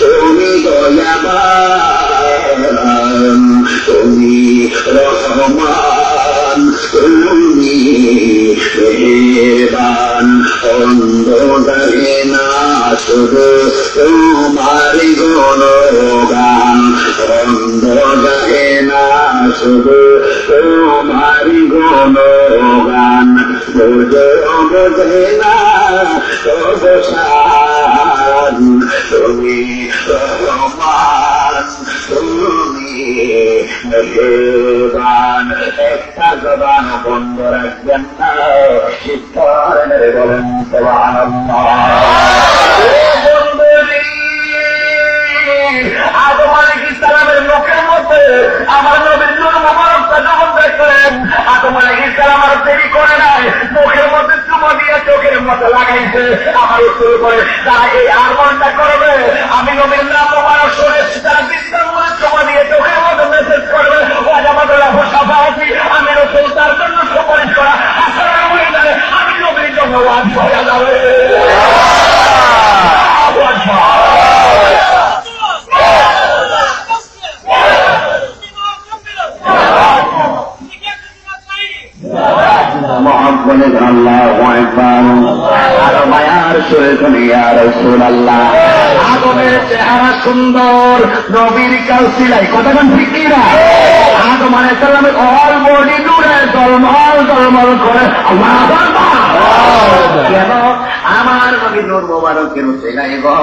তুমি দয়াবান, তুমি রহমান, তুমি মেহেরবান, অন্ধকারে না শুধু তোমারি গুণগান, অন্ধকারে না শুধু তোমারি গুণগান। বুঝে না শান তুমি রহমান তুমি মেহেরবান একটা জবান বন্ধ রাখবেন না শিক্ষার বলেন মধ্যে আমার নবীর নূর মোবারকটা দেখলেন। আদম আলী ইসলাম আর দেরি করে নাই। মুখের মধ্যে চুমা দিয়ে চোখের মতো লাগাইছে। আমার উত্তর করে তারা এই আরমানটা করবে। আমি নবীর নাম আমার শুনেছি সময় দিয়ে চোখের মতো মেসেজ করবে। আমি তার জন্য করা আসলে আমি নবীর জন্য যাবে। মহাব্বনে আল্লাহ আরও মায়ার সুরে ইয়া রসুল আল্লাহ আদমের চেহারা সুন্দর, নবীর কাল সিলাই। কতক্ষণ ঠিক না? আদম আলাই সাল্লামের অল বডি জুড়ে জলমল জলমল করে। কেন? আমার নবী নূর মোবারকের চেহাই গো।